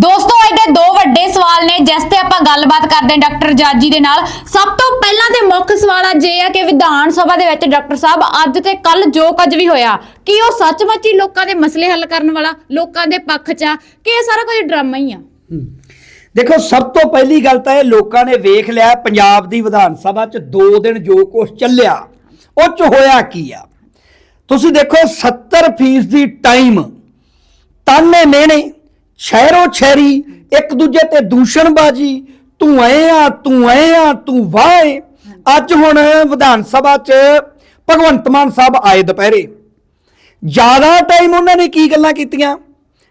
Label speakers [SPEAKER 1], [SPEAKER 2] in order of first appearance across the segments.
[SPEAKER 1] ਦੋਸਤੋ ਇਹਦੇ ਦੋ ਵੱਡੇ ਸਵਾਲ ਨੇ, ਜਿਸ ਤੇ ਆਪਾਂ ਗੱਲਬਾਤ ਕਰਦੇ ਹਾਂ ਡਾਕਟਰ ਜਾਜੀ ਦੇ ਨਾਲ। ਸਭ ਤੋਂ ਪਹਿਲਾਂ ਤੇ ਮੁੱਖ ਸਵਾਲ ਅੱਜ ਇਹ ਆ ਕਿ ਵਿਧਾਨ ਸਭਾ ਦੇ ਵਿੱਚ ਡਾਕਟਰ ਸਾਹਿਬ, ਅੱਜ ਤੇ ਕੱਲ ਜੋ ਕੁਝ ਵੀ ਹੋਇਆ, ਕੀ ਉਹ ਸੱਚਮੁੱਚ ਹੀ ਲੋਕਾਂ ਦੇ ਮਸਲੇ ਹੱਲ ਕਰਨ ਵਾਲਾ, ਲੋਕਾਂ ਦੇ ਪੱਖ 'ਚ ਆ, ਕਿ ਇਹ ਸਾਰਾ ਕੁਝ ਡਰਾਮਾ ਹੀ ਆ?
[SPEAKER 2] ਦੇਖੋ, ਸਭ ਤੋਂ ਪਹਿਲੀ ਗੱਲ ਤਾਂ ਇਹ ਲੋਕਾਂ ਨੇ ਵੇਖ ਲਿਆ, ਪੰਜਾਬ ਦੀ ਵਿਧਾਨ ਸਭਾ 'ਚ 2 ਦਿਨ ਜੋ ਕੁਝ ਚੱਲਿਆ, ਉਹ 'ਚ ਹੋਇਆ ਕੀ ਆ? ਤੁਸੀਂ ਦੇਖੋ 70% ਦੀ ਟਾਈਮ ਤਾਨੇ ਮਿਹਣੇ ਸ਼ਹਿਰੋ ਸ਼ਹਿਰੀ ਇੱਕ ਦੂਜੇ ਤੇ ਦੂਸ਼ਣਬਾਜੀ। ਤੂੰ ਐ ਆ, ਤੂੰ ਐ ਆ, ਤੂੰ ਵਾਏ ਅੱਜ ਹੁਣ ਵਿਧਾਨ ਸਭਾ 'ਚ ਭਗਵੰਤ ਮਾਨ ਸਾਹਿਬ ਆਏ ਦੁਪਹਿਰੇ। ਜ਼ਿਆਦਾ ਟਾਈਮ ਉਹਨਾਂ ਨੇ ਕੀ ਗੱਲਾਂ ਕੀਤੀਆਂ?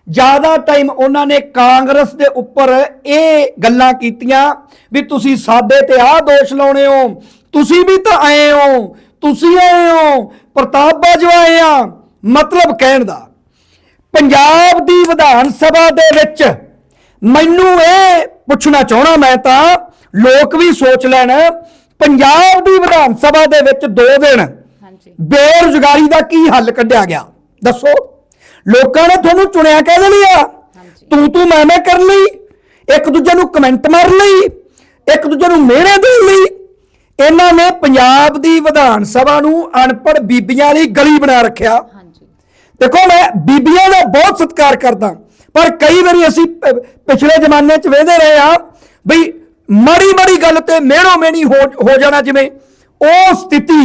[SPEAKER 2] ਜ਼ਿਆਦਾ ਟਾਈਮ ਉਹਨਾਂ ਨੇ ਕਾਂਗਰਸ ਦੇ ਉੱਪਰ ਇਹ ਗੱਲਾਂ ਕੀਤੀਆਂ ਵੀ ਤੁਸੀਂ ਸਾਡੇ ਤੇ ਆਹ ਦੋਸ਼ ਲਾਉਣੇ ਹੋ, ਤੁਸੀਂ ਵੀ ਤਾਂ ਆਏ ਹੋ, ਤੁਸੀਂ ਆਏ ਹੋ, ਪ੍ਰਤਾਪ ਬਾਜਵਾ ਆਏ ਆ, ਮਤਲਬ ਕਹਿਣ ਦਾ। ਪੰਜਾਬ ਦੀ ਵਿਧਾਨ ਸਭਾ ਦੇ ਵਿੱਚ ਮੈਨੂੰ ਇਹ ਪੁੱਛਣਾ ਚਾਹਣਾ ਮੈਂ ਤਾਂ ਲੋਕ ਵੀ ਸੋਚ ਲੈਣ ਪੰਜਾਬ ਦੀ ਵਿਧਾਨ ਸਭਾ ਦੇ ਵਿੱਚ 2 ਦਿਨ
[SPEAKER 1] ਹਾਂਜੀ।
[SPEAKER 2] ਬੇਰੁਜ਼ਗਾਰੀ ਦਾ ਕੀ ਹੱਲ ਕੱਢਿਆ ਗਿਆ? ਦੱਸੋ। ਲੋਕਾਂ ਨੇ ਤੁਹਾਨੂੰ ਚੁਣਿਆ ਕਹਿ ਲਈ ਆ। ਤੂੰ ਤੂੰ ਮੈਂ ਮੈਂ ਕਰਨ ਲਈ। ਇੱਕ ਦੂਜੇ ਨੂੰ ਕਮੈਂਟ ਮਾਰਨ ਲਈ। ਇੱਕ ਦੂਜੇ ਨੂੰ ਮਿਹਣੇ ਦੇਣ ਲਈ। ਇਹਨਾਂ ਨੇ ਪੰਜਾਬ ਦੀ ਵਿਧਾਨ ਸਭਾ ਨੂੰ ਅਨਪੜ ਬੀਬੀਆਂ ਵਾਲੀ ਗਲੀ ਬਣਾ ਰੱਖਿਆ। ਦੇਖੋ ਮੈਂ ਬੀਬੀਆਂ ਦਾ ਬਹੁਤ ਸਤਿਕਾਰ ਕਰਦਾ ਪਰ ਕਈ ਵਾਰੀ ਅਸੀਂ ਪਿਛਲੇ ਜ਼ਮਾਨੇ 'ਚ ਵੇਖਦੇ ਰਹੇ ਆ ਬਈ ਮਾੜੀ ਮਾੜੀ ਗੱਲ ਤੇ ਮਿਹਣੋ ਮਿਹਣੀ ਹੋ ਜਾਣਾ ਜਿਵੇਂ ਉਹ ਸਥਿਤੀ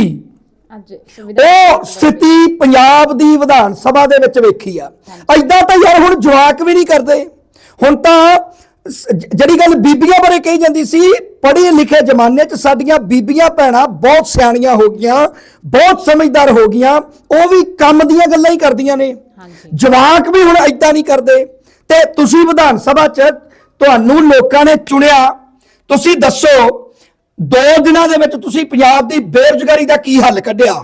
[SPEAKER 2] ਉਹ ਸਥਿਤੀ ਪੰਜਾਬ ਦੀ ਵਿਧਾਨ ਸਭਾ ਦੇ ਵਿੱਚ ਵੇਖੀ ਆ। ਐਦਾਂ ਤਾਂ ਯਾਰ ਹੁਣ ਜਵਾਕ ਵੀ ਨਹੀਂ ਕਰਦੇ। ਹੁਣ ਤਾਂ ਜਿਹੜੀ ਗੱਲ ਬੀਬੀਆਂ ਬਾਰੇ ਕਹੀ ਜਾਂਦੀ ਸੀ ਪੜ੍ਹੇ ਲਿਖੇ ਜ਼ਮਾਨੇ 'ਚ ਸਾਡੀਆਂ ਬੀਬੀਆਂ ਭੈਣਾਂ ਬਹੁਤ ਸਿਆਣੀਆਂ ਹੋ ਗਈਆਂ ਬਹੁਤ ਸਮਝਦਾਰ ਹੋ ਗਈਆਂ ਉਹ ਵੀ ਕੰਮ ਦੀਆਂ ਗੱਲਾਂ ਹੀ ਕਰਦੀਆਂ ਨੇ। ਜਵਾਕ ਵੀ ਹੁਣ ਐਦਾਂ ਨਹੀਂ ਕਰਦੇ। ਤੇ ਤੁਸੀਂ ਵਿਧਾਨ ਸਭਾ 'ਚ ਤੁਹਾਨੂੰ ਲੋਕਾਂ ਨੇ ਚੁਣਿਆ ਤੁਸੀਂ ਦੱਸੋ ਦੋ ਦਿਨਾਂ ਦੇ ਵਿੱਚ ਤੁਸੀਂ ਪੰਜਾਬ ਦੀ ਬੇਰੁਜ਼ਗਾਰੀ ਦਾ ਕੀ ਹੱਲ ਕੱਢਿਆ?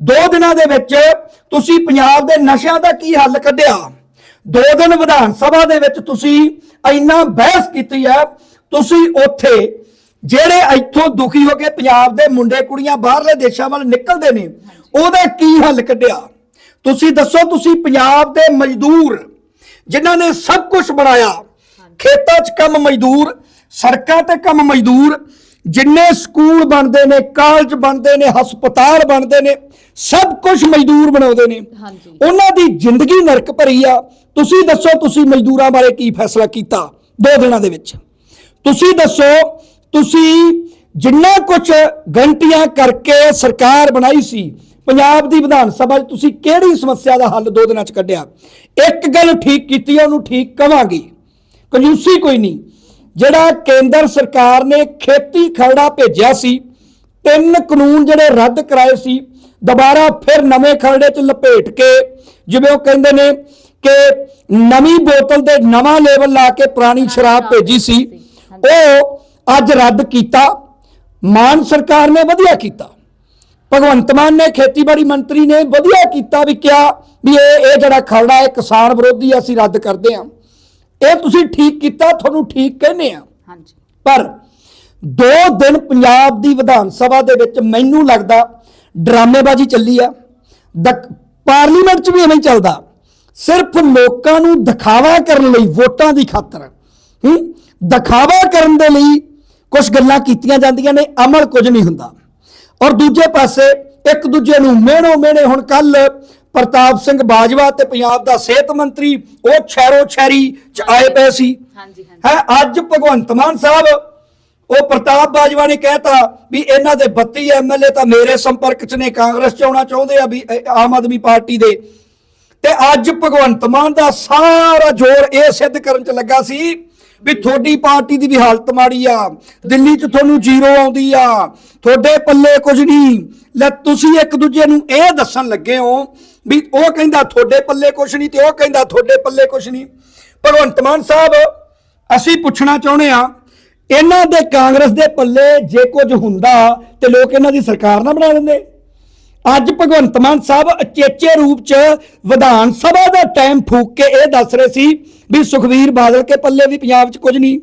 [SPEAKER 2] ਦੋ ਦਿਨਾਂ ਦੇ ਵਿੱਚ ਤੁਸੀਂ ਪੰਜਾਬ ਦੇ ਨਸ਼ਿਆਂ ਦਾ ਕੀ ਹੱਲ ਕੱਢਿਆ? ਦੋ ਦਿਨ ਵਿਧਾਨ ਸਭਾ ਦੇ ਵਿੱਚ ਤੁਸੀਂ ਇੰਨਾ ਬਹਿਸ ਕੀਤੀ ਹੈ ਤੁਸੀਂ ਉੱਥੇ ਜਿਹੜੇ ਇੱਥੋਂ ਦੁਖੀ ਹੋ ਕੇ ਪੰਜਾਬ ਦੇ ਮੁੰਡੇ ਕੁੜੀਆਂ ਬਾਹਰਲੇ ਦੇਸ਼ਾਂ ਵੱਲ ਨਿਕਲਦੇ ਨੇ ਉਹਦਾ ਕੀ ਹੱਲ ਕੱਢਿਆ? ਤੁਸੀਂ ਦੱਸੋ ਤੁਸੀਂ ਪੰਜਾਬ ਦੇ ਮਜ਼ਦੂਰ ਜਿਨ੍ਹਾਂ ਨੇ ਸਭ ਕੁਝ ਬਣਾਇਆ ਖੇਤਾਂ 'ਚ ਕੰਮ ਮਜ਼ਦੂਰ ਸੜਕਾਂ ਤੇ ਕੰਮ ਮਜ਼ਦੂਰ ਜਿੰਨੇ ਸਕੂਲ ਬਣਦੇ ਨੇ ਕਾਲਜ ਬਣਦੇ ਨੇ ਹਸਪਤਾਲ ਬਣਦੇ ਨੇ ਸਭ ਕੁਝ ਮਜ਼ਦੂਰ ਬਣਾਉਂਦੇ ਨੇ। ਉਹਨਾਂ ਦੀ ਜ਼ਿੰਦਗੀ ਨਰਕ ਭਰੀ ਆ। ਤੁਸੀਂ ਦੱਸੋ ਤੁਸੀਂ ਮਜ਼ਦੂਰਾਂ ਬਾਰੇ ਕੀ ਫੈਸਲਾ ਕੀਤਾ ਦੋ ਦਿਨਾਂ ਦੇ ਵਿੱਚ? ਤੁਸੀਂ ਦੱਸੋ ਤੁਸੀਂ ਜਿੰਨਾ ਕੁਝ ਗੰਟੀਆਂ ਕਰਕੇ ਸਰਕਾਰ ਬਣਾਈ ਸੀ ਪੰਜਾਬ ਦੀ ਵਿਧਾਨ ਸਭਾ 'ਚ ਤੁਸੀਂ ਕਿਹੜੀ ਸਮੱਸਿਆ ਦਾ ਹੱਲ ਦੋ ਦਿਨਾਂ 'ਚ ਕੱਢਿਆ? ਇੱਕ ਗੱਲ ਠੀਕ ਕੀਤੀ ਉਹਨੂੰ ਠੀਕ ਕਵਾਂਗੇ। ਕੰਜੂਸੀ ਕੋਈ ਨਹੀਂ। ਜਿਹੜਾ ਕੇਂਦਰ ਸਰਕਾਰ ਨੇ ਖੇਤੀ ਖਰੜਾ ਭੇਜਿਆ ਸੀ ਤਿੰਨ ਕਾਨੂੰਨ ਜਿਹੜੇ ਰੱਦ ਕਰਾਏ ਸੀ ਦੁਬਾਰਾ ਫਿਰ ਨਵੇਂ ਖਰੜੇ 'ਚ ਲਪੇਟ ਕੇ ਜਿਵੇਂ ਉਹ ਕਹਿੰਦੇ ਨੇ ਕਿ ਨਵੀਂ ਬੋਤਲ ਤੇ ਨਵਾਂ ਲੇਬਲ ਲਾ ਕੇ ਪੁਰਾਣੀ ਸ਼ਰਾਬ ਭੇਜੀ ਸੀ ਉਹ ਅੱਜ ਰੱਦ ਕੀਤਾ ਮਾਨ ਸਰਕਾਰ ਨੇ ਵਧੀਆ ਕੀਤਾ। ਭਗਵੰਤ ਮਾਨ ਨੇ ਖੇਤੀਬਾੜੀ ਮੰਤਰੀ ਨੇ ਵਧੀਆ ਕੀਤਾ ਵੀ ਕਿਹਾ ਵੀ ਇਹ ਇਹ ਜਿਹੜਾ ਖਰੜਾ ਹੈ ਕਿਸਾਨ ਵਿਰੋਧੀ ਅਸੀਂ ਰੱਦ ਕਰਦੇ ਹਾਂ। ਇਹ ਤੁਸੀਂ ਠੀਕ ਕੀਤਾ ਤੁਹਾਨੂੰ ਠੀਕ ਕਹਿੰਦੇ ਆ।
[SPEAKER 1] ਹਾਂਜੀ।
[SPEAKER 2] ਪਰ ਦੋ ਦਿਨ ਪੰਜਾਬ ਦੀ ਵਿਧਾਨ ਸਭਾ ਦੇ ਵਿੱਚ ਮੈਨੂੰ ਲੱਗਦਾ ਡਰਾਮੇਬਾਜ਼ੀ ਚੱਲੀ ਆ। ਦ- ਪਾਰਲੀਮੈਂਟ 'ਚ ਵੀ ਐਵੇਂ ਚੱਲਦਾ। ਸਿਰਫ ਲੋਕਾਂ ਨੂੰ ਦਿਖਾਵਾ ਕਰਨ ਲਈ ਵੋਟਾਂ ਦੀ ਖਾਤਰ। ਹੂੰ? ਦਿਖਾਵਾ ਕਰਨ ਦੇ ਲਈ ਕੁਝ ਗੱਲਾਂ ਕੀਤੀਆਂ ਜਾਂਦੀਆਂ ਨੇ ਅਮਲ ਕੁਝ ਨਹੀਂ ਹੁੰਦਾ। ਔਰ ਦੂਜੇ ਪਾਸੇ ਇੱਕ ਦੂਜੇ ਨੂੰ ਮਿਹਣੋ ਮਿਹਣੇ ਹੁਣ ਕੱਲ ਪ੍ਰਤਾਪ ਸਿੰਘ ਬਾਜਵਾ ਤੇ ਪੰਜਾਬ ਦਾ ਸਿਹਤ ਮੰਤਰੀ ਉਹ ਸ਼ਹਿਰੋ ਸ਼ਹਿਰੀ ਚ ਆਏ ਪਏ ਸੀ।
[SPEAKER 1] ਹਾਂਜੀ
[SPEAKER 2] ਹੈ ਅੱਜ ਭਗਵੰਤ ਮਾਨ ਸਾਹਿਬ ਉਹ ਪ੍ਰਤਾਪ ਬਾਜਵਾ ਨੇ ਕਹਿਤਾ ਵੀ ਇਹਨਾਂ ਦੇ 32 ਐਮਐਲਏ ਤਾਂ ਮੇਰੇ ਸੰਪਰਕ ਚ ਨੇ ਕਾਂਗਰਸ ਚ ਆਉਣਾ ਚਾਹੁੰਦੇ ਆ ਵੀ ਆਮ ਆਦਮੀ ਪਾਰਟੀ ਦੇ। ਤੇ ਅੱਜ ਭਗਵੰਤ ਮਾਨ ਦਾ ਸਾਰਾ ਜ਼ੋਰ ਇਹ ਸਿੱਧ ਕਰਨ ਚ ਲੱਗਾ ਸੀ ਵੀ ਤੁਹਾਡੀ ਪਾਰਟੀ ਦੀ ਵੀ ਹਾਲਤ ਮਾੜੀ ਆ ਦਿੱਲੀ ਚ ਤੁਹਾਨੂੰ ਜ਼ੀਰੋ ਆਉਂਦੀ ਆ ਤੁਹਾਡੇ ਪੱਲੇ ਕੁਝ ਨਹੀਂ। ਲੈ ਤੁਸੀਂ ਇੱਕ ਦੂਜੇ ਨੂੰ ਇਹ ਦੱਸਣ ਲੱਗੇ ਹੋ ਵੀ ਉਹ ਕਹਿੰਦਾ ਤੁਹਾਡੇ ਪੱਲੇ ਕੁਛ ਨਹੀਂ ਤੇ ਉਹ ਕਹਿੰਦਾ ਤੁਹਾਡੇ ਪੱਲੇ ਕੁਛ ਨਹੀਂ। ਭਗਵੰਤ ਮਾਨ ਸਾਹਿਬ, ਅਸੀਂ ਪੁੱਛਣਾ ਚਾਹੁੰਦੇ ਆ ਇਹਨਾਂ ਦੇ ਕਾਂਗਰਸ ਦੇ ਪੱਲੇ ਜੇ ਕੁਝ ਹੁੰਦਾ ਤੇ ਲੋਕ ਇਹਨਾਂ ਦੀ ਸਰਕਾਰ ਨਾ ਬਣਾ ਦਿੰਦੇ। ਅੱਜ ਭਗਵੰਤ ਮਾਨ ਸਾਹਿਬ ਅਚੇਚੇ ਰੂਪ ਚ ਵਿਧਾਨ ਸਭਾ ਦਾ ਟਾਈਮ ਫੂਕ ਕੇ ਇਹ ਦੱਸ ਰਹੇ ਸੀ ਵੀ ਸੁਖਵੀਰ ਬਾਦਲ ਕੇ ਪੱਲੇ ਵੀ ਪੰਜਾਬ 'ਚ ਕੁਝ ਨਹੀਂ।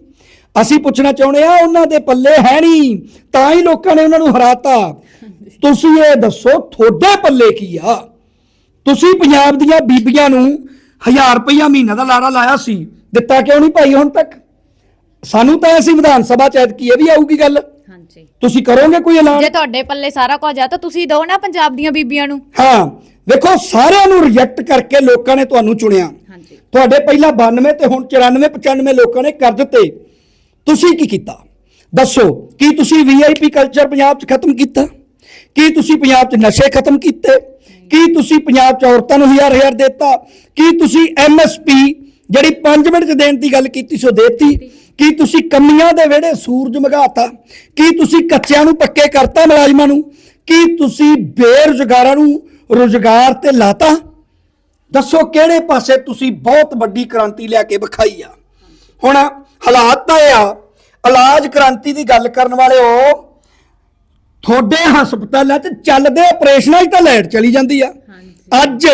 [SPEAKER 2] ਅਸੀਂ ਪੁੱਛਣਾ ਚਾਹੁੰਦੇ ਆ ਉਹਨਾਂ ਦੇ ਪੱਲੇ ਹੈ ਨਹੀਂ, ਤਾਂ ਹੀ ਲੋਕਾਂ ਨੇ ਉਹਨਾਂ ਨੂੰ ਹਰਾਤਾ। ਤੁਸੀਂ ਇਹ ਦੱਸੋ, ਤੁਹਾਡੇ ਪੱਲੇ ਕੀ ਆ? ਤੁਸੀਂ ਪੰਜਾਬ ਦੀਆਂ ਬੀਬੀਆਂ ਨੂੰ 1000 ਰੁਪਈਆ ਮਹੀਨਾ ਦਾ ਲਾਰਾ ਲਾਇਆ ਸੀ ਦਿੱਤਾ ਕਿਉਂ ਨਹੀਂ ਭਾਈ ਹੁਣ ਤੱਕ? ਸਾਨੂੰ ਤਾਂ ਅਸੀਂ ਵਿਧਾਨ ਸਭਾ ਚ ਐਤਕੀ ਇਹ ਵੀ ਆਊਗੀ ਗੱਲ।
[SPEAKER 1] ਹਾਂਜੀ।
[SPEAKER 2] ਤੁਸੀਂ ਕਰੋਗੇ ਕੋਈ ਐਲਾਨ?
[SPEAKER 1] ਜੇ ਤੁਹਾਡੇ ਪੱਲੇ ਸਾਰਾ ਕੁਝ ਆ ਤਾਂ ਤੁਸੀਂ ਦਿਓ ਨਾ ਪੰਜਾਬ ਦੀਆਂ ਬੀਬੀਆਂ ਨੂੰ।
[SPEAKER 2] ਹਾਂ ਵੇਖੋ ਸਾਰਿਆਂ ਨੂੰ ਰਿਜੈਕਟ ਕਰਕੇ ਲੋਕਾਂ ਨੇ ਤੁਹਾਨੂੰ ਚੁਣਿਆ।
[SPEAKER 1] ਹਾਂਜੀ।
[SPEAKER 2] ਤੁਹਾਡੇ ਪਹਿਲਾਂ 92 ਤੇ ਹੁਣ 94 95 ਲੋਕਾਂ ਨੇ ਕਰ ਦਿੱਤੇ। ਤੁਸੀਂ ਕੀ ਕੀਤਾ? ਦੱਸੋ ਕੀ ਤੁਸੀਂ ਵੀਆਈਪੀ ਕਲਚਰ ਪੰਜਾਬ 'ਚ ਖਤਮ ਕੀਤਾ? ਕੀ ਤੁਸੀਂ ਪੰਜਾਬ 'ਚ ਨਸ਼ੇ ਖਤਮ ਕੀਤੇ? ਕੀ ਤੁਸੀਂ ਪੰਜਾਬ 'ਚ ਔਰਤਾਂ ਨੂੰ ਹਜ਼ਾਰ ਹਜ਼ਾਰ ਦਿੱਤਾ? ਕੀ ਤੁਸੀਂ ਐਮਐਸਪੀ ਜਿਹੜੀ 5 ਮਿੰਟ 'ਚ ਦੇਣ ਦੀ ਗੱਲ ਕੀਤੀ ਸੋ ਦੇਤੀ? ਕੀ ਤੁਸੀਂ ਕਮੀਆਂ ਦੇ ਵਿਹੜੇ ਸੂਰਜ ਮਗਾਤਾ? ਕੀ ਤੁਸੀਂ ਕੱਚਿਆਂ ਨੂੰ ਪੱਕੇ ਕਰਤਾ ਮੁਲਾਜ਼ਮਾਂ ਨੂੰ? ਕੀ ਤੁਸੀਂ ਬੇਰੁਜ਼ਗਾਰਾਂ ਨੂੰ ਰੁਜ਼ਗਾਰ ਤੇ ਲਾਤਾ? ਦੱਸੋ ਕਿਹੜੇ ਪਾਸੇ ਤੁਸੀਂ ਬਹੁਤ ਵੱਡੀ ਕ੍ਰਾਂਤੀ ਲਿਆ ਕੇ ਵਿਖਾਈ ਆ? ਹੁਣ ਹਾਲਾਤ ਤਾਂ ਇਹ ਆ ਇਲਾਜ ਕ੍ਰਾਂਤੀ ਦੀ ਗੱਲ ਕਰਨ ਵਾਲੇ ਉਹ ਤੁਹਾਡੇ ਹਸਪਤਾਲਾਂ 'ਚ ਚੱਲਦੇ ਆਪਰੇਸ਼ਨਾਂ 'ਚ ਤਾਂ ਲਾਈਟ ਚਲੀ ਜਾਂਦੀ ਆ। ਅੱਜ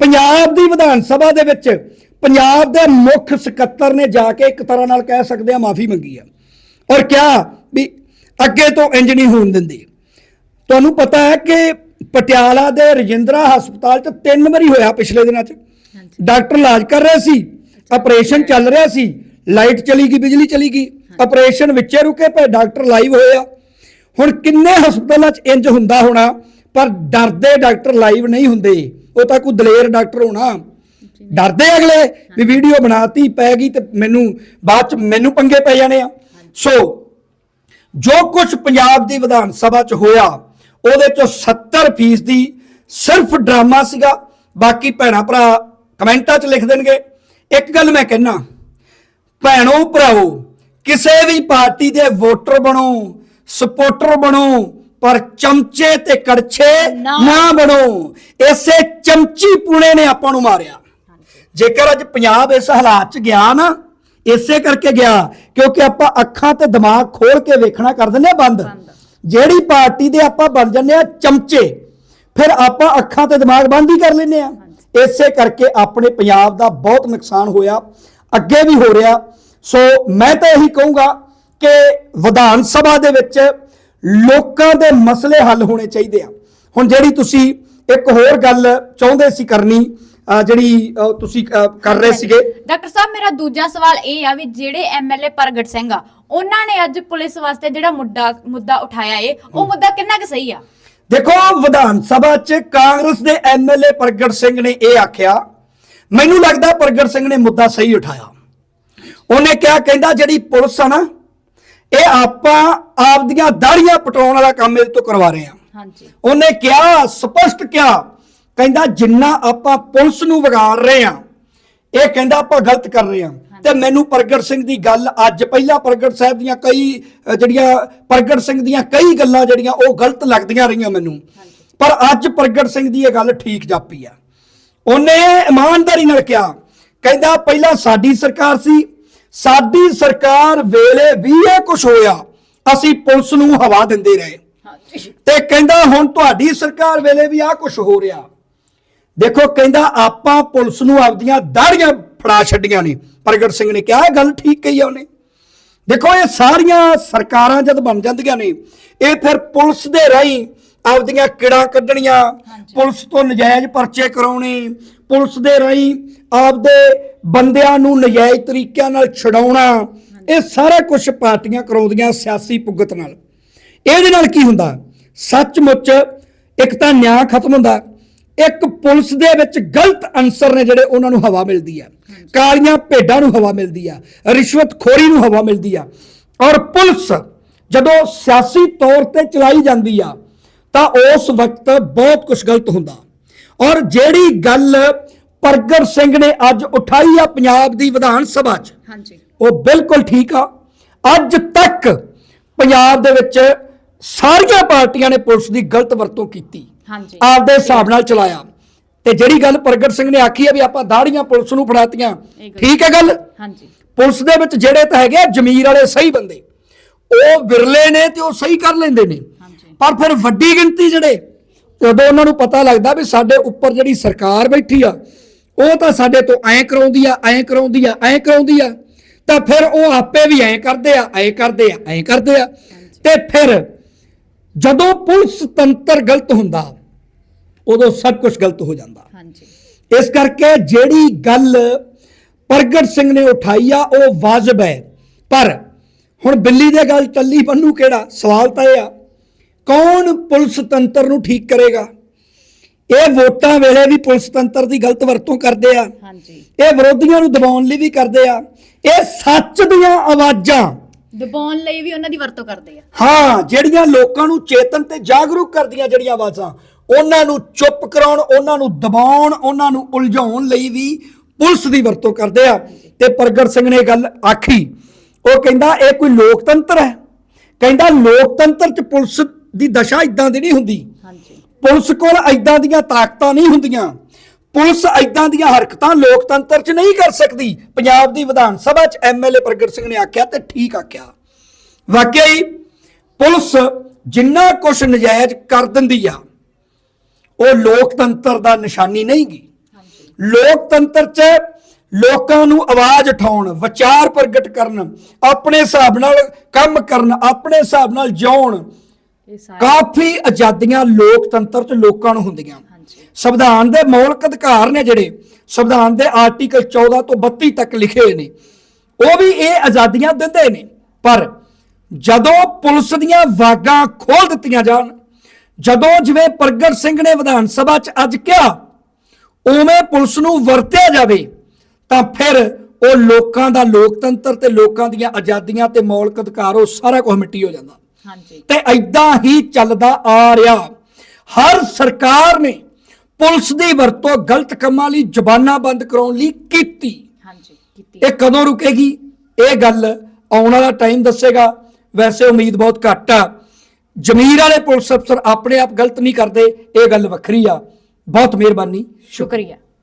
[SPEAKER 2] ਪੰਜਾਬ ਦੀ ਵਿਧਾਨ ਸਭਾ ਦੇ ਵਿੱਚ ਪੰਜਾਬ ਦੇ ਮੁੱਖ ਸਕੱਤਰ ਨੇ ਜਾ ਕੇ ਇੱਕ ਤਰ੍ਹਾਂ ਨਾਲ ਕਹਿ ਸਕਦੇ ਆ ਮਾਫੀ ਮੰਗੀ ਆ। ਔਰ ਕਿਹਾ ਵੀ ਅੱਗੇ ਤੋਂ ਇੰਜ ਨਹੀਂ ਹੋਣ ਦਿੰਦੇ। ਤੁਹਾਨੂੰ ਪਤਾ ਹੈ ਕਿ ਪਟਿਆਲਾ ਦੇ ਰਜਿੰਦਰਾ ਹਸਪਤਾਲ 'ਚ ਤਿੰਨ ਵਾਰੀ ਹੋਇਆ ਪਿਛਲੇ ਦਿਨਾਂ 'ਚ। ਡਾਕਟਰ ਇਲਾਜ ਕਰ ਰਹੇ ਸੀ ਆਪਰੇਸ਼ਨ ਚੱਲ ਰਿਹਾ ਸੀ ਲਾਈਟ ਚਲੀ ਗਈ ਬਿਜਲੀ ਚਲੀ ਗਈ। ਆਪਰੇਸ਼ਨ ਵਿੱਚੇ ਰੁਕੇ ਪਏ ਡਾਕਟਰ ਲਾਈਵ ਹੋਏ ਆ। ਹੁਣ ਕਿੰਨੇ ਹਸਪਤਾਲਾਂ 'ਚ ਇੰਜ ਹੁੰਦਾ ਹੋਣਾ ਪਰ ਡਰਦੇ ਡਾਕਟਰ ਲਾਈਵ ਨਹੀਂ ਹੁੰਦੇ। ਉਹ ਤਾਂ ਕੋਈ ਦਲੇਰ ਡਾਕਟਰ ਹੋਣਾ। ਡਰਦੇ ਅਗਲੇ ਵੀ ਵੀਡੀਓ ਬਣਾਤੀ ਪੈ ਗਈ ਤੇ ਮੈਨੂੰ ਬਾਅਦ 'ਚ ਮੈਨੂੰ ਪੰਗੇ ਪੈ ਜਾਣੇ ਆ। ਸੋ ਜੋ ਕੁਝ ਪੰਜਾਬ ਦੀ ਵਿਧਾਨ ਸਭਾ 'ਚ ਹੋਇਆ ਉਹਦੇ 'ਚੋਂ 70% ਦੀ ਸਿਰਫ ਡਰਾਮਾ ਸੀਗਾ। ਬਾਕੀ ਭੈਣਾ ਭਰਾ ਕਮੈਂਟਾਂ 'ਚ ਲਿਖ ਦੇਣਗੇ। ਇੱਕ ਗੱਲ ਮੈਂ ਕਹਿਣਾ ਭੈਣੋ ਭਰਾਵੋ ਕਿਸੇ ਵੀ ਪਾਰਟੀ ਦੇ ਵੋਟਰ ਬਣੋ ਸਪੋਰਟਰ ਬਣੋ ਪਰ ਚਮਚੇ ਤੇ ਕੜਛੇ
[SPEAKER 1] ਨਾ।
[SPEAKER 2] ਬਣੋ। ਇਸੇ ਚਮਚੀ ਪੁਣੇ ਨੇ ਆਪਾਂ ਨੂੰ ਮਾਰਿਆ। ਜੇਕਰ ਅੱਜ ਪੰਜਾਬ ਇਸ ਹਾਲਾਤ 'ਚ ਗਿਆ ਨਾ ਇਸੇ ਕਰਕੇ ਗਿਆ ਕਿਉਂਕਿ ਆਪਾਂ ਅੱਖਾਂ ਤੇ ਦਿਮਾਗ ਖੋਲ ਕੇ ਵੇਖਣਾ ਕਰ ਦਿੰਦੇ ਆ ਬੰਦ। ਜਿਹੜੀ ਪਾਰਟੀ ਦੇ ਆਪਾਂ ਬਣ ਜੰਨੇ ਆ ਚਮਚੇ ਫਿਰ ਆਪਾਂ ਅੱਖਾਂ ਤੇ ਦਿਮਾਗ ਬੰਦ ਹੀ ਕਰ ਲੈਨੇ ਆ ਇਸੇ ਕਰਕੇ ਆਪਣੇ ਪੰਜਾਬ ਦਾ ਬਹੁਤ ਨੁਕਸਾਨ ਹੋਇਆ ਅੱਗੇ ਵੀ ਹੋ ਰਿਹਾ। ਸੋ ਮੈਂ ਤਾਂ ਇਹੀ ਕਹੂੰਗਾ ਕਿ ਵਿਧਾਨ ਸਭਾ ਦੇ ਵਿੱਚ ਲੋਕਾਂ ਦੇ ਮਸਲੇ ਹੱਲ ਹੋਣੇ ਚਾਹੀਦੇ ਆ। ਹੁਣ ਜਿਹੜੀ ਤੁਸੀਂ ਇੱਕ ਹੋਰ ਗੱਲ ਚਾਹੁੰਦੇ ਸੀ ਕਰਨੀ ਜਿਹੜੀ ਤੁਸੀਂ ਕਰ ਰਹੇ ਸੀਗੇ।
[SPEAKER 1] ਡਾਕਟਰ ਸਾਹਿਬ ਮੇਰਾ ਦੂਜਾ ਸਵਾਲ ਇਹ ਆ ਵੀ ਜਿਹੜੇ ਐਮਐਲਏ ਪ੍ਰਗਟ ਸਿੰਘ ਆ ਉਹਨਾਂ ਨੇ ਅੱਜ ਪੁਲਿਸ ਵਾਸਤੇ ਜਿਹੜਾ ਮੁੱਦਾ ਮੁੱਦਾ ਉਠਾਇਆ ਏ ਉਹ ਮੁੱਦਾ ਕਿੰਨਾ ਕੁ ਸਹੀ ਆ?
[SPEAKER 2] ਦੇਖੋ ਵਿਧਾਨ ਸਭਾ 'ਚ ਕਾਂਗਰਸ ਦੇ ਐਮਐਲਏ ਪ੍ਰਗਟ ਸਿੰਘ ਨੇ ਇਹ ਆਖਿਆ ਮੈਨੂੰ ਲੱਗਦਾ ਪ੍ਰਗਟ ਸਿੰਘ ਨੇ ਮੁੱਦਾ ਸਹੀ ਉਠਾਇਆ। ਉਹਨੇ ਕਿਹਾ ਕਹਿੰਦਾ ਜਿਹੜੀ ਪੁਲਿਸ ਆ ਨਾ ਇਹ ਆਪਾਂ ਆਪਦੀਆਂ ਦਾੜੀਆਂ ਪਟਾਉਣ ਵਾਲਾ ਕੰਮ ਇਹਦੇ ਤੋਂ ਕਰਵਾ ਰਹੇ ਹਾਂ।
[SPEAKER 1] ਹਾਂਜੀ।
[SPEAKER 2] ਉਹਨੇ ਕਿਹਾ ਸਪਸ਼ਟ ਕਿਹਾ ਕਹਿੰਦਾ ਜਿੰਨਾ ਆਪਾਂ ਪੁਲਿਸ ਨੂੰ ਵਿਗਾੜ ਰਹੇ ਆ ਇਹ ਕਹਿੰਦਾ ਆਪਾਂ ਗਲਤ ਕਰ ਰਹੇ ਆ ਤੇ ਮੈਨੂੰ ਪ੍ਰਗਟ ਸਿੰਘ ਦੀ ਗੱਲ ਅੱਜ ਪਹਿਲਾਂ ਪ੍ਰਗਟ ਸਾਹਿਬ ਦੀਆਂ ਕਈ ਜਿਹੜੀਆਂ ਪ੍ਰਗਟ ਸਿੰਘ ਦੀਆਂ ਕਈ ਗੱਲਾਂ ਜਿਹੜੀਆਂ ਉਹ ਗਲਤ ਲੱਗਦੀਆਂ ਰਹੀਆਂ ਮੈਨੂੰ। ਪਰ ਅੱਜ ਪ੍ਰਗਟ ਸਿੰਘ ਦੀ ਇਹ ਗੱਲ ਠੀਕ ਜਾਪੀ ਆ। ਉਹਨੇ ਇਮਾਨਦਾਰੀ ਨਾਲ ਕਿਹਾ ਕਹਿੰਦਾ ਪਹਿਲਾਂ ਸਾਡੀ ਸਰਕਾਰ ਸੀ ਸਾਡੀ ਸਰਕਾਰ ਵੇਲੇ ਵੀ ਇਹ ਕੁਝ ਹੋਇਆ ਅਸੀਂ ਪੁਲਿਸ ਨੂੰ ਹਵਾ ਦਿੰਦੇ ਰਹੇ। ਤੇ ਕਹਿੰਦਾ ਹੁਣ ਤੁਹਾਡੀ ਸਰਕਾਰ ਵੇਲੇ ਵੀ ਆ ਕੁਝ ਹੋ ਰਿਹਾ। ਦੇਖੋ ਕਹਿੰਦਾ ਆਪਾਂ ਪੁਲਿਸ ਨੂੰ ਆਪਦੀਆਂ ਦਾੜੀਆਂ ਫੜਾ ਛੱਡੀਆਂ ਨੇ। ਪ੍ਰਗਟ ਸਿੰਘ ਨੇ ਕਿਹਾ ਇਹ ਗੱਲ ਠੀਕ ਕਹੀ ਆ ਉਹਨੇ। ਦੇਖੋ ਇਹ ਸਾਰੀਆਂ ਸਰਕਾਰਾਂ ਜਦ ਬਣ ਜਾਂਦੀਆਂ ਨੇ ਇਹ ਫਿਰ ਪੁਲਿਸ ਦੇ ਰਾਹੀਂ ਆਪਦੀਆਂ ਕਿੜਾਂ ਕੱਢਣੀਆਂ ਪੁਲਿਸ ਤੋਂ ਨਜਾਇਜ਼ ਪਰਚੇ ਕਰਾਉਣੇ ਪੁਲਿਸ ਦੇ ਰਾਹੀਂ ਆਪਦੇ ਬੰਦਿਆਂ ਨੂੰ ਨਜਾਇਜ਼ ਤਰੀਕਿਆਂ ਨਾਲ ਛਡਾਉਣਾ ਇਹ ਸਾਰਾ ਕੁਝ ਪਾਰਟੀਆਂ ਕਰਾਉਂਦੀਆਂ ਸਿਆਸੀ ਪੁੱਗਤ ਨਾਲ। ਇਹਦੇ ਨਾਲ ਕੀ ਹੁੰਦਾ? ਸੱਚਮੁੱਚ ਇੱਕ ਤਾਂ ਨਿਆਂ ਖਤਮ ਹੁੰਦਾ ਇੱਕ ਪੁਲਿਸ ਦੇ ਵਿੱਚ ਗਲਤ ਅਨਸਰ ਨੇ ਜਿਹੜੇ ਉਹਨਾਂ ਨੂੰ ਹਵਾ ਮਿਲਦੀ ਆ। ਕਾਲੀਆਂ ਭੇਡਾਂ ਨੂੰ ਹਵਾ ਮਿਲਦੀ ਆ ਰਿਸ਼ਵਤਖੋਰੀ ਨੂੰ ਹਵਾ ਮਿਲਦੀ ਆ। ਔਰ ਪੁਲਿਸ ਜਦੋਂ ਸਿਆਸੀ ਤੌਰ ਤੇ ਚਲਾਈ ਜਾਂਦੀ ਆ ਤਾਂ ਉਸ ਵਕਤ ਬਹੁਤ ਕੁਝ ਗਲਤ ਹੁੰਦਾ। ਔਰ ਜਿਹੜੀ ਗੱਲ ਪ੍ਰਗਟ ਸਿੰਘ ਨੇ ਅੱਜ ਉਠਾਈ ਆ ਪੰਜਾਬ ਦੀ ਵਿਧਾਨ ਸਭਾ 'ਚ
[SPEAKER 1] ਹਾਂਜੀ।
[SPEAKER 2] ਉਹ ਬਿਲਕੁਲ ਠੀਕ ਆ। ਅੱਜ ਤੱਕ ਪੰਜਾਬ ਦੇ ਵਿੱਚ ਸਾਰੀਆਂ ਪਾਰਟੀਆਂ ਨੇ ਪੁਲਿਸ ਦੀ ਗਲਤ ਵਰਤੋਂ ਕੀਤੀ।
[SPEAKER 1] ਹਾਂਜੀ।
[SPEAKER 2] ਆਪਦੇ ਹਿਸਾਬ ਨਾਲ ਚਲਾਇਆ। ਤੇ ਜਿਹੜੀ ਗੱਲ ਪ੍ਰਗਟ ਸਿੰਘ ਨੇ ਆਖੀ ਹੈ ਵੀ ਆਪਾਂ ਦਾੜੀਆਂ ਪੁਲਿਸ ਨੂੰ ਫੜਾਤੀਆਂ ਠੀਕ ਹੈ ਗੱਲ?
[SPEAKER 1] ਹਾਂਜੀ।
[SPEAKER 2] ਪੁਲਿਸ ਦੇ ਵਿੱਚ ਜਿਹੜੇ ਤਾਂ ਹੈਗੇ ਆ ਜ਼ਮੀਰ ਵਾਲੇ ਸਹੀ ਬੰਦੇ ਉਹ ਵਿਰਲੇ ਨੇ ਤੇ ਉਹ ਸਹੀ ਕਰ ਲੈਂਦੇ ਨੇ।
[SPEAKER 1] ਹਾਂਜੀ।
[SPEAKER 2] ਪਰ ਫਿਰ ਵੱਡੀ ਗਿਣਤੀ ਜਿਹੜੇ ਜਦੋਂ ਉਹਨਾਂ ਨੂੰ ਪਤਾ ਲੱਗਦਾ ਵੀ ਸਾਡੇ ਉੱਪਰ ਜਿਹੜੀ ਸਰਕਾਰ ਬੈਠੀ ਆ ਉਹ ਤਾਂ ਸਾਡੇ ਤੋਂ ਐਂ ਕਰਾਉਂਦੀ ਆ ਐਂ ਕਰਾਉਂਦੀ ਆ ਐਂ ਕਰਾਉਂਦੀ ਆ ਤਾਂ ਫਿਰ ਉਹ ਆਪੇ ਵੀ ਐਂ ਕਰਦੇ ਆ ਐਂ ਕਰਦੇ ਆ ਐਂ ਕਰਦੇ ਆ। ਤੇ ਫਿਰ ਜਦੋਂ ਪੁਲਿਸ ਤੰਤਰ ਗਲਤ ਹੁੰਦਾ ਉਦੋਂ ਸਭ ਕੁਝ ਗਲਤ ਹੋ ਜਾਂਦਾ।
[SPEAKER 1] ਹਾਂਜੀ।
[SPEAKER 2] ਇਸ ਕਰਕੇ ਜਿਹੜੀ ਗੱਲ ਪ੍ਰਗਟ ਸਿੰਘ ਨੇ ਉਠਾਈ ਆ ਉਹ ਵਾਜਬ ਹੈ। ਪਰ ਹੁਣ ਬਿੱਲੀ ਦੇ ਗੱਲ ਟੱਲੀ ਬੰਨੂ ਕਿਹੜਾ? ਸਵਾਲ ਤਾਂ ਇਹ ਆ ਕੌਣ ਪੁਲਿਸ ਤੰਤਰ ਨੂੰ ਠੀਕ ਕਰੇਗਾ? ਇਹ ਵੋਟਾਂ ਵੇਲੇ ਵੀ ਪੁਲਿਸ ਤੰਤਰ ਦੀ ਗਲਤ ਵਰਤੋਂ ਕਰਦੇ ਆ।
[SPEAKER 1] ਹਾਂਜੀ।
[SPEAKER 2] ਇਹ ਵਿਰੋਧੀਆਂ ਨੂੰ ਦਬਾਉਣ ਲਈ ਵੀ ਕਰਦੇ ਆ। ਇਹ ਸੱਚ ਦੀਆਂ ਆਵਾਜ਼ਾਂ।
[SPEAKER 1] ਦਬਾਉਣ ਲਈ ਵੀ ਉਹਨਾਂ ਦੀ ਵਰਤੋਂ ਕਰਦੇ ਆ।
[SPEAKER 2] ਹਾਂ ਜਿਹੜੀਆਂ ਲੋਕਾਂ ਨੂੰ ਚੇਤਨ ਤੇ ਜਾਗਰੂਕ ਕਰਦੀਆਂ ਜਿਹੜੀਆਂ ਆਵਾਜ਼ਾਂ ਉਹਨਾਂ ਨੂੰ ਚੁੱਪ ਕਰਾਉਣ ਉਹਨਾਂ ਨੂੰ ਦਬਾਉਣ ਉਹਨਾਂ ਨੂੰ ਉਲਝਾਉਣ ਲਈ ਵੀ ਪੁਲਿਸ ਦੀ ਵਰਤੋਂ ਕਰਦੇ ਆ। ਤੇ ਪ੍ਰਗਟ ਸਿੰਘ ਨੇ ਇਹ ਗੱਲ ਆਖੀ। ਉਹ ਕਹਿੰਦਾ ਇਹ ਕੋਈ ਲੋਕਤੰਤਰ ਹੈ? ਕਹਿੰਦਾ ਲੋਕਤੰਤਰ ਚ ਪੁਲਿਸ ਦੀ ਦਸ਼ਾ ਇਦਾਂ ਦੀ ਨਹੀਂ ਹੁੰਦੀ।
[SPEAKER 1] ਹਾਂਜੀ।
[SPEAKER 2] ਪੁਲਿਸ ਕੋਲ ਐਦਾਂ ਦੀਆਂ ਤਾਕਤਾਂ ਨਹੀਂ ਹੁੰਦੀਆਂ। ਪੁਲਿਸ ਐਦਾਂ ਦੀਆਂ ਹਰਕਤਾਂ ਲੋਕਤੰਤਰ 'ਚ ਨਹੀਂ ਕਰ ਸਕਦੀ। ਪੰਜਾਬ ਦੀ ਵਿਧਾਨ ਸਭਾ 'ਚ ਐਮਐਲਏ ਪ੍ਰਗਟ ਸਿੰਘ ਨੇ ਆਖਿਆ ਤੇ ਠੀਕ ਆਖਿਆ। ਵਾਕਿਆ ਹੀ ਪੁਲਿਸ ਜਿੰਨਾ ਕੁਝ ਨਜਾਇਜ਼ ਕਰ ਦਿੰਦੀ ਆ ਉਹ ਲੋਕਤੰਤਰ ਦਾ ਨਿਸ਼ਾਨੀ ਨਹੀਂਗੀ। ਲੋਕਤੰਤਰ 'ਚ ਲੋਕਾਂ ਨੂੰ ਆਵਾਜ਼ ਉਠਾਉਣ ਵਿਚਾਰ ਪ੍ਰਗਟ ਕਰਨ ਆਪਣੇ ਹਿਸਾਬ ਨਾਲ ਕੰਮ ਕਰਨ ਆਪਣੇ ਹਿਸਾਬ ਨਾਲ ਜਿਉਣ ਕਾਫੀ ਆਜ਼ਾਦੀਆਂ ਲੋਕਤੰਤਰ ਚ ਲੋਕਾਂ ਨੂੰ ਹੁੰਦੀਆਂ। ਸੰਵਿਧਾਨ ਦੇ ਮੌਲਿਕ ਅਧਿਕਾਰ ਨੇ ਜਿਹੜੇ ਸੰਵਿਧਾਨ ਦੇ ਆਰਟੀਕਲ 14 ਤੋਂ 32 ਤੱਕ ਲਿਖੇ ਨੇ। ਉਹ ਵੀ ਇਹ ਆਜ਼ਾਦੀਆਂ ਦਿੰਦੇ ਨੇ। ਪਰ ਜਦੋਂ ਪੁਲਿਸ ਦੀਆਂ ਵਾਗਾਂ ਖੋਲ ਦਿੱਤੀਆਂ ਜਾਣ ਜਦੋਂ ਜਿਵੇਂ ਪ੍ਰਗਟ ਸਿੰਘ ਨੇ ਵਿਧਾਨ ਸਭਾ 'ਚ ਅੱਜ ਕਿਹਾ ਉਵੇਂ ਪੁਲਿਸ ਨੂੰ ਵਰਤਿਆ ਜਾਵੇ ਤਾਂ ਫਿਰ ਉਹ ਲੋਕਾਂ ਦਾ ਲੋਕਤੰਤਰ ਤੇ ਲੋਕਾਂ ਦੀਆਂ ਆਜ਼ਾਦੀਆਂ ਤੇ ਮੌਲਿਕ ਅਧਿਕਾਰ ਉਹ ਸਾਰਾ ਕੁਝ ਮਿੱਟੀ ਹੋ ਜਾਂਦਾ।
[SPEAKER 1] ਹਾਂਜੀ।
[SPEAKER 2] ਤੇ ਐਦਾਂ ਹੀ ਚੱਲਦਾ ਆ ਰਿਹਾ। ਹਰ ਸਰਕਾਰ ਨੇ ਪੁਲਿਸ ਦੀ ਵਰਤੋਂ ਗਲਤ ਕੰਮਾਂ ਲਈ ਜ਼ਬਾਨਾਂ ਬੰਦ ਕਰਾਉਣ ਲਈ ਕੀਤੀ।
[SPEAKER 1] ਹਾਂਜੀ ਕੀਤੀ।
[SPEAKER 2] ਇਹ ਕਦੋਂ ਰੁਕੇਗੀ? ਇਹ ਗੱਲ ਆਉਣ ਵਾਲਾ ਟਾਈਮ ਦੱਸੇਗਾ। ਵੈਸੇ ਉਮੀਦ ਬਹੁਤ ਘੱਟ ਆ। ਜ਼ਮੀਰ ਵਾਲੇ ਪੁਲਿਸ ਅਫਸਰ ਆਪਣੇ ਆਪ ਗਲਤ ਨਹੀਂ ਕਰਦੇ। ਇਹ ਗੱਲ ਵੱਖਰੀ ਆ। ਬਹੁਤ ਮਿਹਰਬਾਨੀ।
[SPEAKER 1] ਸ਼ੁਕਰੀਆ।